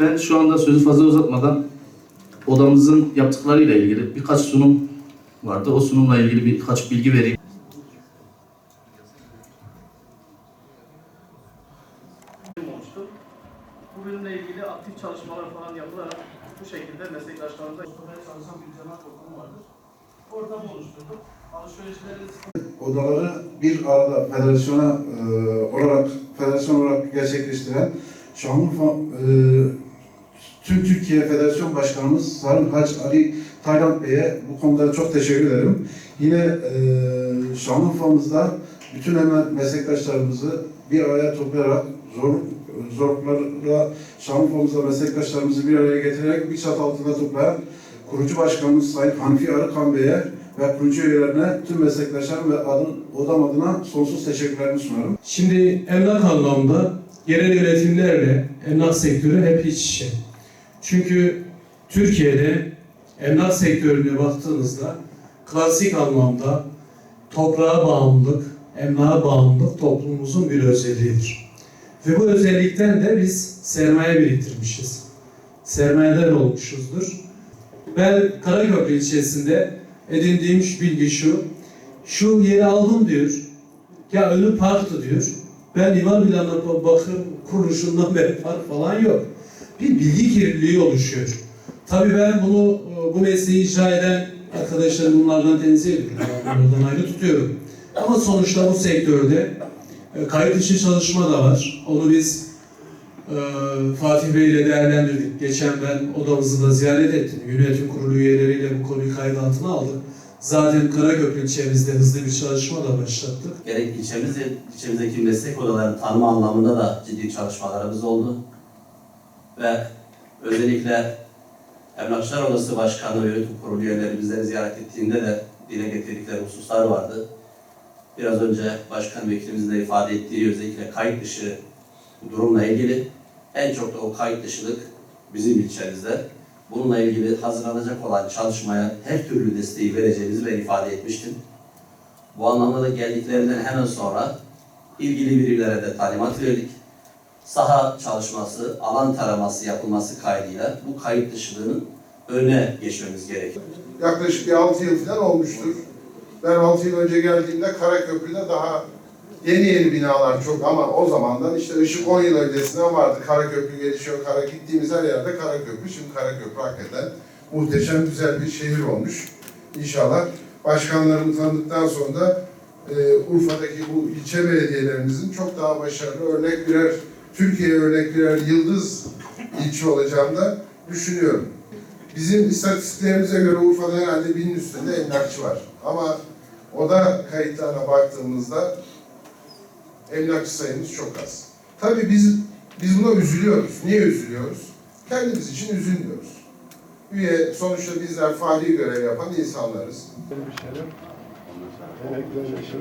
Ben şu anda sözü fazla uzatmadan odamızın yaptıklarıyla ilgili birkaç sunum vardı. O sunumla ilgili birkaç bilgi vereyim. Bu bölümle ilgili aktif çalışmalar falan yapılarak bu şekilde meslektaşlarımıza oturmaya çalışan bir cemaat ortamı vardır. Ortamı oluşturduk. Alışverişleri odaları bir arada federasyona e, olarak federasyon olarak gerçekleştiren Şanlıurfa e, tüm Türkiye Federasyon Başkanımız Sayın Hac Ali Tayland Bey'e bu konuda çok teşekkür ederim. Yine e, Şanlıurfa'mızda bütün hemen meslektaşlarımızı bir araya toplayarak zor zorluklarla Şanlıurfa'mızda meslektaşlarımızı bir araya getirerek bir çatı altında toplayan kurucu başkanımız Sayın Hanifi Arıkan Bey'e ve kurucu üyelerine tüm meslektaşlarım ve adın, odam adına sonsuz teşekkürlerimi sunarım. Şimdi emlak anlamda yerel yönetimlerle emlak sektörü hep iç içe. Çünkü Türkiye'de emlak sektörüne baktığınızda klasik anlamda toprağa bağımlılık, emlağa bağımlılık toplumumuzun bir özelliğidir. Ve bu özellikten de biz sermaye biriktirmişiz. Sermayeden olmuşuzdur. Ben Karaköprü ilçesinde edindiğim bilgi şu, şu yeri aldım diyor, ya ölü parktı diyor. Ben imar planına bakım kuruluşundan beri park falan yok. Bir bilgi kirliliği oluşuyor. Tabii ben bunu e, bu mesleği icra eden arkadaşlarım bunlardan tenzih ediyorum. Bunlardan ayrı tutuyorum. Ama sonuçta bu sektörde e, kayıt dışı çalışma da var. Onu biz e, Fatih Bey ile değerlendirdik. Geçen ben odamızı da ziyaret ettim. Yönetim kurulu üyeleriyle bu konuyu kayıt altına aldık. Zaten Karaköprü ilçemizde hızlı bir çalışma da başlattık. Gerek ilçemizde, ilçemizdeki meslek odalarını tanıma anlamında da ciddi çalışmalarımız oldu. Ve özellikle Emlakçılar Odası Başkanı ve Yönetim Kurulu üyeleri bizleri ziyaret ettiğinde de dile getirdikleri hususlar vardı. Biraz önce Başkan Vekilimizin de ifade ettiği özellikle kayıt dışı durumla ilgili en çok da o kayıt dışılık bizim ilçemizde. Bununla ilgili hazırlanacak olan çalışmaya her türlü desteği vereceğimizi ben ifade etmiştim. Bu anlamda da geldiklerinden hemen sonra ilgili birimlere de talimat verdik. Saha çalışması, alan taraması yapılması kaydıyla bu kayıt dışılığının önüne geçmemiz gerekiyor. yaklaşık bir 6 yıl falan olmuştur. Ben 6 yıl önce geldiğimde Karaköprü'de daha yeni yeni binalar çok ama o zamandan işte ışık 10 yıl öncesinden vardı. Karaköprü gelişiyor, Kara gittiğimiz her yerde Karaköprü. Şimdi Karaköprü hakikaten muhteşem güzel bir şehir olmuş. İnşallah başkanlarımı tanıdıktan sonra da e, Urfa'daki bu ilçe belediyelerimizin çok daha başarılı örnek birer Türkiye örnek birer yıldız ilçe olacağını da düşünüyorum. Bizim istatistiklerimize göre Urfa'da herhalde binin üstünde emlakçı var. Ama oda kayıtlarına baktığımızda emlakçı sayımız çok az. Tabii biz biz buna üzülüyoruz. Niye üzülüyoruz? Kendimiz için üzülmüyoruz. Üye sonuçta bizler fahri görev yapan insanlarız. bir şeyler. Emeklileşim.